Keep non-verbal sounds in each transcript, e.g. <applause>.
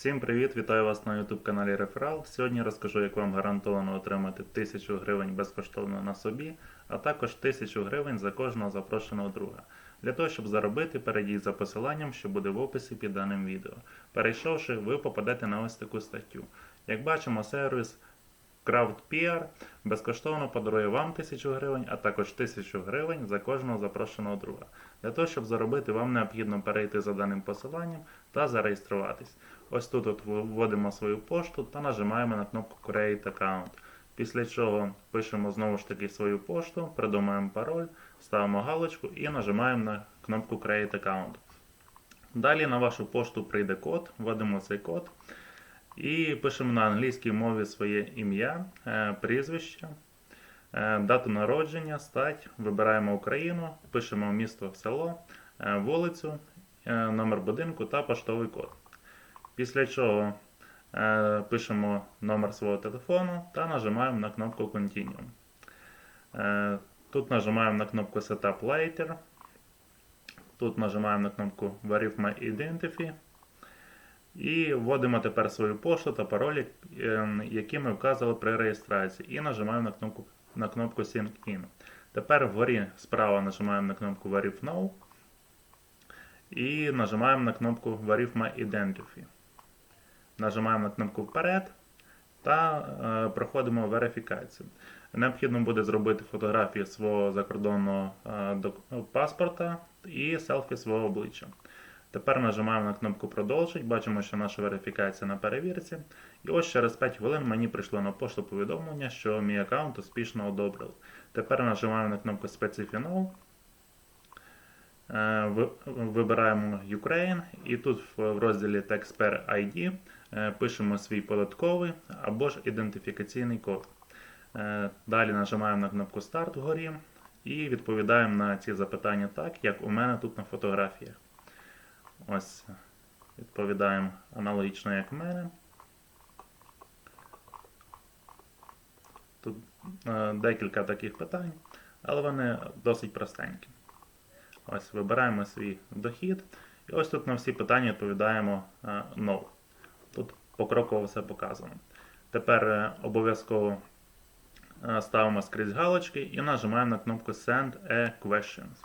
Всім привіт! Вітаю вас на YouTube каналі Реферал. Сьогодні розкажу, як вам гарантовано отримати 1000 гривень безкоштовно на собі, а також 1000 гривень за кожного запрошеного друга. Для того, щоб заробити, перейдіть за посиланням, що буде в описі під даним відео. Перейшовши, ви попадете на ось таку статтю. Як бачимо, сервіс CrowdPR безкоштовно подарує вам 1000 гривень, а також 1000 гривень за кожного запрошеного друга. Для того, щоб заробити, вам необхідно перейти за даним посиланням та зареєструватись. Ось тут от вводимо свою пошту та нажимаємо на кнопку Create Account. Після чого пишемо знову ж таки свою пошту, придумаємо пароль, ставимо галочку і нажимаємо на кнопку Create Account. Далі на вашу пошту прийде код, вводимо цей код і пишемо на англійській мові своє ім'я, е, прізвище, е, дату народження, стать, вибираємо Україну, пишемо місто, село, е, вулицю, номер будинку та поштовий код. Після чого пишемо номер свого телефону та нажимаємо на кнопку Continue. Тут нажимаємо на кнопку Setup Later. Тут нажимаємо на кнопку Verify Identity. І вводимо тепер свою пошту та пароль, е, які ми вказували при реєстрації. І нажимаємо на кнопку на кнопку Sync In. Тепер вгорі справа нажимаємо на кнопку Verify Now. І нажимаємо на кнопку Verify Identity. Нажимаємо на кнопку Вперед та е, проходимо верифікацію. Необхідно буде зробити фотографії свого закордонного е, паспорта і селфі свого обличчя. Тепер нажимаємо на кнопку Продовжить. Бачимо, що наша верифікація на перевірці. І ось через 5 хвилин мені прийшло на пошту повідомлення, що мій аккаунт успішно одобрили. Тепер нажимаємо на кнопку Specify. Е, вибираємо Ukraine і тут в розділі Taxpayer ID е, пишемо свій податковий або ж ідентифікаційний код. Е, далі нажимаємо на кнопку Старт вгорі і відповідаємо на ці запитання так, як у мене тут на фотографіях. Ось, відповідаємо аналогічно, як у мене. Тут декілька таких питань, але вони досить простенькі. Ось Вибираємо свій дохід. І ось тут на всі питання відповідаємо е, No. Тут покроково все показано. Тепер е, обов'язково е, ставимо скрізь галочки і нажимаємо на кнопку Send a Questions.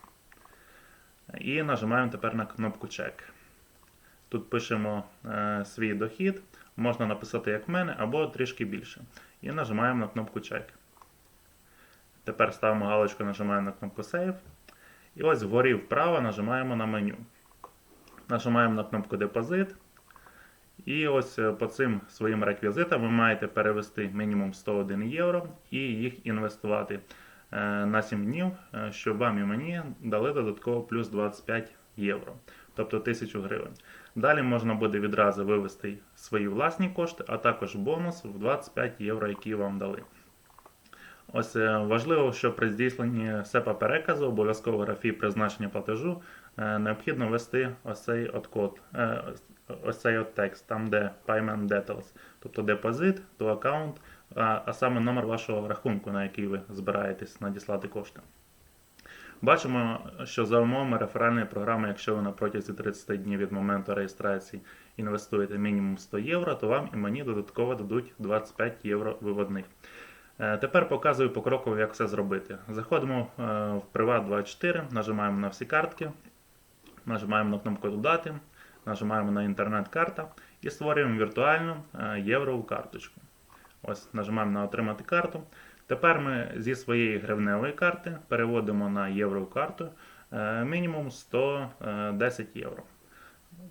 І нажимаємо тепер на кнопку Check. Тут пишемо свій дохід. Можна написати як в мене, або трішки більше. І нажимаємо на кнопку Check. Тепер ставимо галочку, нажимаємо на кнопку Save. І ось вгорі вправо нажимаємо на меню. Нажимаємо на кнопку Депозит. І ось е, по цим своїм реквізитам ви маєте перевести мінімум 101 євро і їх інвестувати е, на 7 днів, е, щоб вам і мені дали додатково плюс 25 євро, тобто 1000 гривень. Далі можна буде відразу вивести свої власні кошти, а також бонус в 25 євро, які вам дали. Ось е, важливо, що при здійсненні СЕПа переказу обов'язково графі призначення платежу е, необхідно ввести ось цей от код, е, ось цей от текст, там де Payment Details, тобто депозит, то аккаунт, а саме номер вашого рахунку, на який ви збираєтесь надіслати кошти. Бачимо, що за умовами реферальної програми, якщо ви на протязі 30 днів від моменту реєстрації інвестуєте мінімум 100 євро, то вам і мені додатково дадуть 25 євро виводних. Е, тепер показую покроково, як це зробити. Заходимо е, в Privat24, нажимаємо на всі картки, нажимаємо на кнопку Додати, нажимаємо на інтернет-карта і створюємо віртуальну е, єврову карточку. Ось, Нажимаємо на Отримати карту. Тепер ми зі своєї гривневої карти переводимо на єврову карту мінімум 110 євро.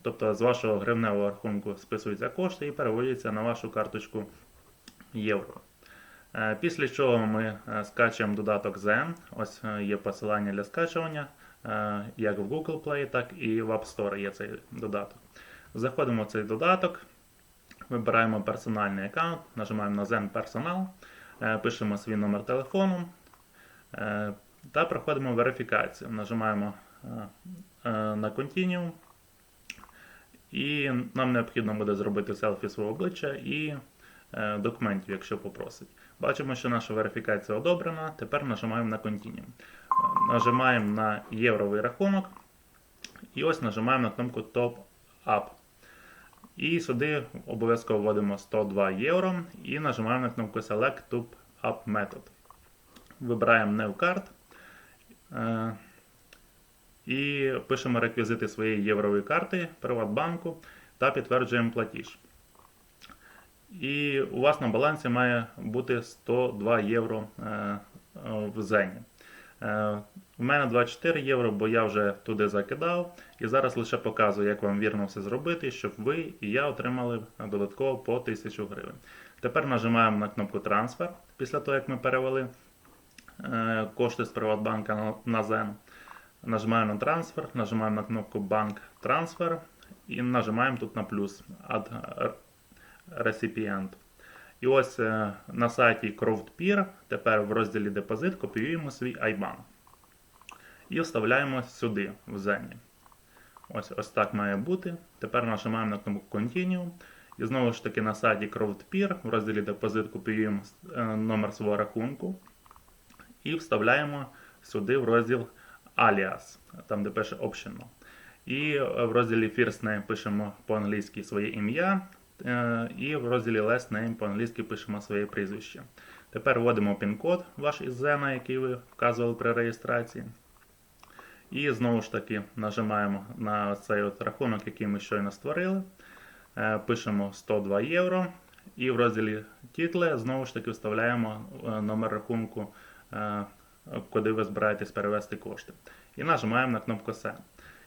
Тобто з вашого гривневого рахунку списуються кошти і переводяться на вашу карточку євро. Е, після чого ми е, скачуємо додаток Zen. Ось е, є посилання для скачування, як в Google Play, так і в App Store є цей додаток. Заходимо в цей додаток, вибираємо персональний аккаунт, нажимаємо на Zen Personal, пишемо свій номер телефону та проходимо верифікацію. Нажимаємо на Continue. І нам необхідно буде зробити селфі свого обличчя і документів, якщо попросить. Бачимо, що наша верифікація одобрена. Тепер нажимаємо на Continue. Нажимаємо на євровий рахунок. І ось нажимаємо на кнопку Top Up. І сюди обов'язково вводимо 102 євро і нажимаємо на кнопку Select to Up Method. Вибираємо New Card е, і пишемо реквізити своєї єврової карти Приватбанку та підтверджуємо платіж. І у вас на балансі має бути 102 євро е, в зені. Е, У мене 24 євро, бо я вже туди закидав. І зараз лише показую, як вам вірно все зробити, щоб ви і я отримали додатково по 1000 гривень. Тепер нажимаємо на кнопку Трансфер після того, як ми перевели е, кошти з Приватбанка на, Zen. Нажимаємо на трансфер, нажимаємо на кнопку Банк Трансфер і нажимаємо тут на плюс Add Recipient. І ось е, на сайті CrowdPeer тепер в розділі Депозит копіюємо свій IBAN. І вставляємо сюди, в Зені. Ось, ось так має бути. Тепер нажимаємо на кнопку Continue. І знову ж таки на сайті CrowdPeer в розділі Депозит копіюємо е, номер свого рахунку. І вставляємо сюди в розділ Alias, там де пише Optional. І е, в розділі First Name пишемо по-англійськи своє ім'я. Е, І в розділі Last Name по-англійськи пишемо своє прізвище. Тепер вводимо пін-код ваш із Зена, який ви вказували при реєстрації. І знову ж таки нажимаємо на цей от рахунок, який ми щойно створили. Е, Пишемо 102 євро. І в розділі тітли знову ж таки вставляємо е, номер рахунку, куди ви збираєтесь перевести кошти. І нажимаємо на кнопку Send.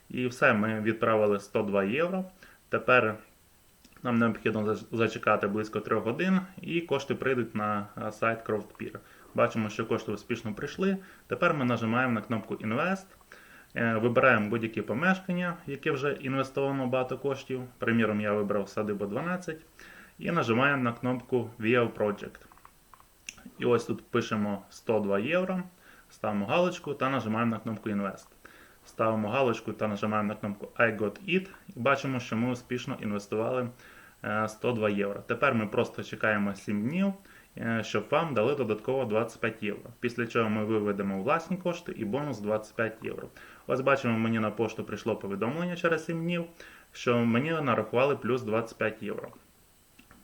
І все, ми відправили 102 євро. Тепер нам необхідно зачекати близько 3 годин, і кошти прийдуть на е, сайт CrowdPeer. Бачимо, що кошти успішно прийшли. Тепер ми нажимаємо на кнопку Invest. Е, Вибираємо будь-які помешкання, яке вже інвестовано багато коштів. Приміром, я вибрав садибу 12. І нажимаємо на кнопку View Project. І ось тут пишемо 102 євро, ставимо галочку та нажимаємо на кнопку Invest. Ставимо галочку та нажимаємо на кнопку I got it і бачимо, що ми успішно інвестували е, 102 євро. Тепер ми просто чекаємо 7 днів, е, щоб вам дали додатково 25 євро. Після чого ми виведемо власні кошти і бонус 25 євро. Ось бачимо, мені на пошту прийшло повідомлення через 7 днів, що мені нарахували плюс 25 євро.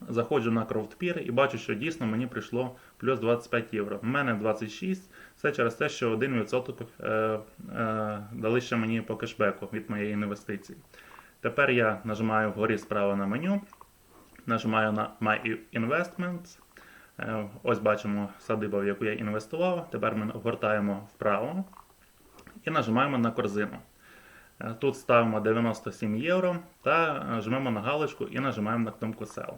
Заходжу на CrowdPeer і бачу, що дійсно мені прийшло плюс 25 євро. У мене 26, це через те, що 1% е, е, дали ще мені по кешбеку від моєї інвестиції. Тепер я нажимаю вгорі справа на меню, нажимаю на My Investments. Е, ось бачимо садиба, в яку я інвестував. Тепер ми гортаємо вправо і нажимаємо на корзину. Тут ставимо 97 євро та жмемо на галочку і нажимаємо на кнопку Sell.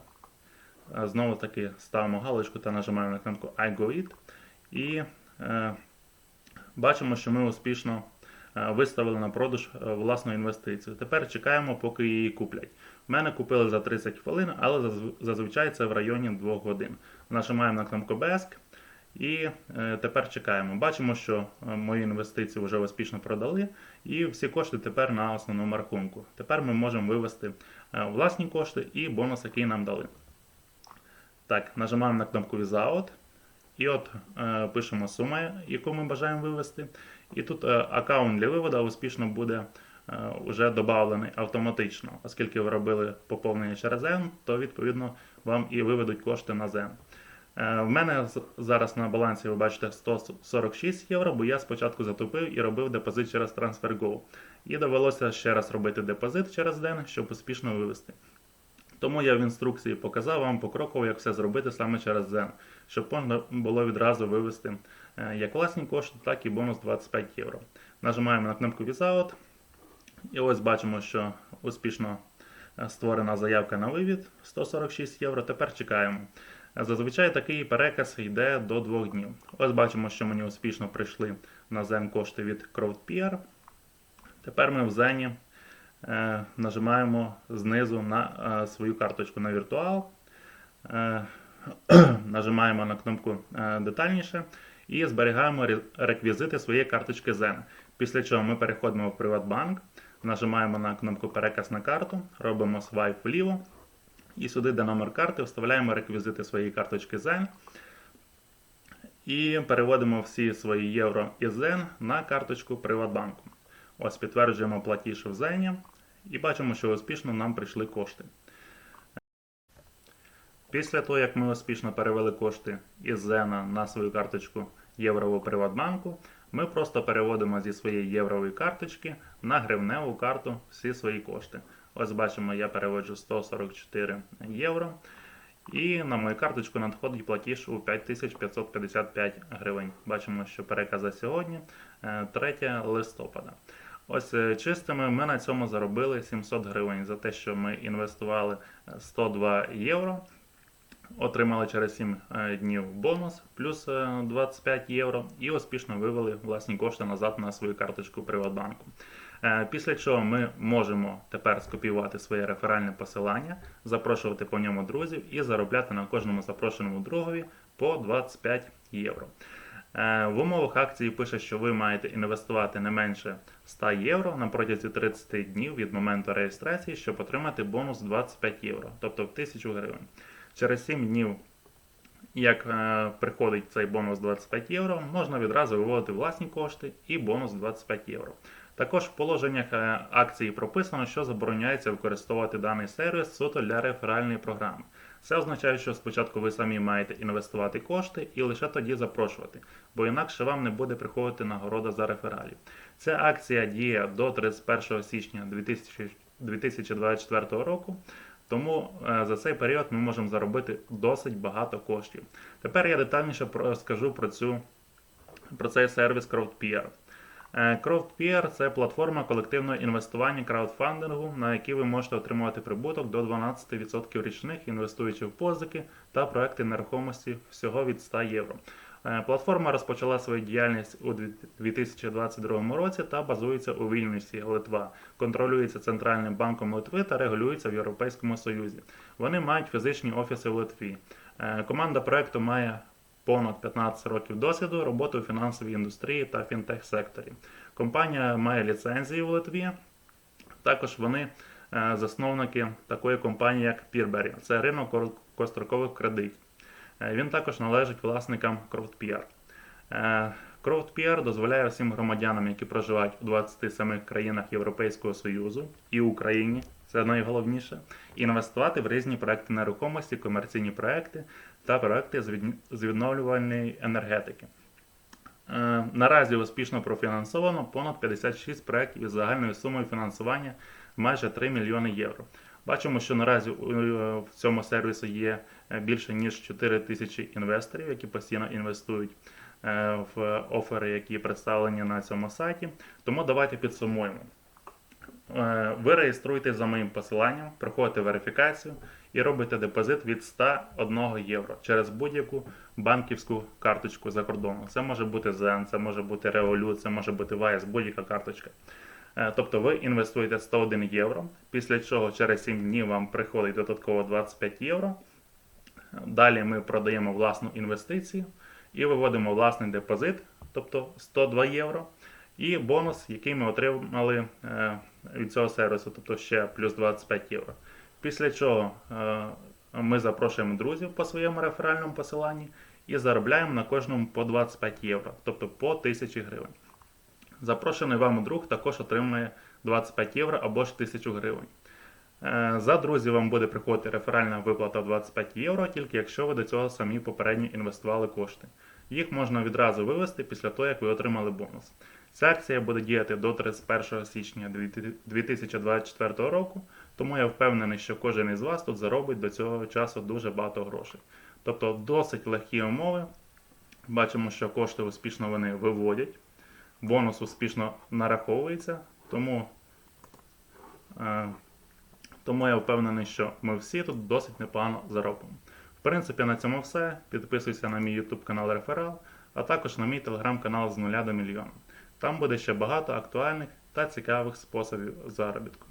Е, Знову таки ставимо галочку та нажимаємо на кнопку I go it. І е, бачимо, що ми успішно е, виставили на продаж е, власну інвестицію. Тепер чекаємо, поки її куплять. У мене купили за 30 хвилин, але зазвичай це в районі 2 годин. Нажимаємо на кнопку BESK і тепер чекаємо. Бачимо, що мої інвестиції вже успішно продали, і всі кошти тепер на основному рахунку. Тепер ми можемо вивести власні кошти і бонус, який нам дали. Так, нажимаємо на кнопку Out. І от е, пишемо суму, яку ми бажаємо вивести. І тут е, аккаунт для виводу успішно буде е, вже додавлений автоматично, оскільки ви робили поповнення через Zen, то відповідно вам і виведуть кошти на Zen. Е, в мене зараз на балансі ви бачите 146 євро, бо я спочатку затопив і робив депозит через TransferGo. І довелося ще раз робити депозит через день, щоб успішно вивести. Тому я в інструкції показав вам покроково, як все зробити саме через Zen, щоб можна було відразу вивести е, як власні кошти, так і бонус 25 євро. Нажимаємо на кнопку Visa Out. І ось бачимо, що успішно е, створена заявка на вивід 146 євро. Тепер чекаємо. Зазвичай такий переказ йде до 2 днів. Ось бачимо, що мені успішно прийшли на Zen кошти від CrowdPeer. Тепер ми в Зені нажимаємо знизу на е, свою карточку на віртуал. Е, <clears throat> нажимаємо на кнопку е, детальніше і зберігаємо реквізити своєї карточки Zen. Після чого ми переходимо в Приватбанк, нажимаємо на кнопку Переказ на карту, робимо свайп вліво. І сюди, де номер карти, вставляємо реквізити своєї карточки Zen. І переводимо всі свої євро із Zen на карточку Приватбанку. Ось підтверджуємо платіж в Зені і бачимо, що успішно нам прийшли кошти. Після того, як ми успішно перевели кошти із Зена на свою карточку Єврового Приватбанку, ми просто переводимо зі своєї єврової карточки на гривневу карту всі свої кошти. Ось бачимо, я переводжу 144 євро. І на мою карточку надходить платіж у 5555 гривень. Бачимо, що переказ за сьогодні е, 3 листопада. Ось е, чистими ми на цьому заробили 700 гривень за те, що ми інвестували е, 102 євро. Отримали через 7 е, днів бонус плюс е, 25 євро і успішно вивели власні кошти назад на свою карточку Приватбанку. Е, Після чого ми можемо тепер скопіювати своє реферальне посилання, запрошувати по ньому друзів і заробляти на кожному запрошеному другові по 25 євро. Е, В умовах акції пише, що ви маєте інвестувати не менше 100 євро на протязі 30 днів від моменту реєстрації, щоб отримати бонус 25 євро, тобто в 1000 гривень. Через 7 днів, як е, приходить цей бонус 25 євро, можна відразу виводити власні кошти і бонус 25 євро. Також в положеннях е, акції прописано, що забороняється використовувати даний сервіс суто для реферальної програми. Це означає, що спочатку ви самі маєте інвестувати кошти і лише тоді запрошувати, бо інакше вам не буде приходити нагорода за рефералів. Ця акція діє до 31 січня 2024 року. Тому е, за цей період ми можемо заробити досить багато коштів. Тепер я детальніше розкажу про, цю, про цей сервіс CrowdPeer. Е, CrowdPeer – це платформа колективного інвестування краудфандингу, на якій ви можете отримувати прибуток до 12% річних, інвестуючи в позики та проекти нерухомості всього від 100 євро. Е, Платформа розпочала свою діяльність у 2022 році та базується у Вільнюсі, Литва, контролюється Центральним банком Литви та регулюється в Європейському Союзі. Вони мають фізичні офіси в Литві. Е, Команда проекту має понад 15 років досвіду роботи у фінансовій індустрії та фінтех-секторі. Компанія має ліцензії в Литві. Також вони е, засновники такої компанії, як Peerberry. Це ринок короткострокових кредитів. Е, Він також належить власникам CrowdPeer. Е, CrowdPeer дозволяє всім громадянам, які проживають у 27 країнах Європейського Союзу і Україні, це найголовніше, інвестувати в різні проекти нерухомості, комерційні проекти та проекти з відновлювальної енергетики. Е, Наразі успішно профінансовано понад 56 проєктів із загальною сумою фінансування майже 3 мільйони євро. Бачимо, що наразі е, в цьому сервісі є е, більше ніж 4 тисячі інвесторів, які постійно інвестують в офери, які представлені на цьому сайті. Тому давайте підсумуємо. Ви реєструєтесь за моїм посиланням, проходите верифікацію і робите депозит від 101 євро через будь-яку банківську карточку за кордоном. Це може бути Zen, це може бути Revolut, це може бути Wise, будь-яка карточка. Е, Тобто ви інвестуєте 101 євро, після чого через 7 днів вам приходить додатково 25 євро. Далі ми продаємо власну інвестицію і виводимо власний депозит, тобто 102 євро. І бонус, який ми отримали е, від цього сервісу, тобто ще плюс 25 євро. Після чого е, ми запрошуємо друзів по своєму реферальному посиланні і заробляємо на кожному по 25 євро, тобто по 1000 гривень. Запрошений вам друг також отримує 25 євро або ж 1000 гривень. Е, За друзів вам буде приходити реферальна виплата 25 євро, тільки якщо ви до цього самі попередньо інвестували кошти. Їх можна відразу вивести після того, як ви отримали бонус. Ця акція буде діяти до 31 січня 2024 року, тому я впевнений, що кожен із вас тут заробить до цього часу дуже багато грошей. Тобто досить легкі умови. Бачимо, що кошти успішно вони виводять, бонус успішно нараховується, тому, е, тому я впевнений, що ми всі тут досить непогано заробимо. В принципі, на цьому все. Підписуйся на мій YouTube канал Реферал, а також на мій телеграм-канал з нуля до мільйона. Там буде ще багато актуальних та цікавих способів заробітку.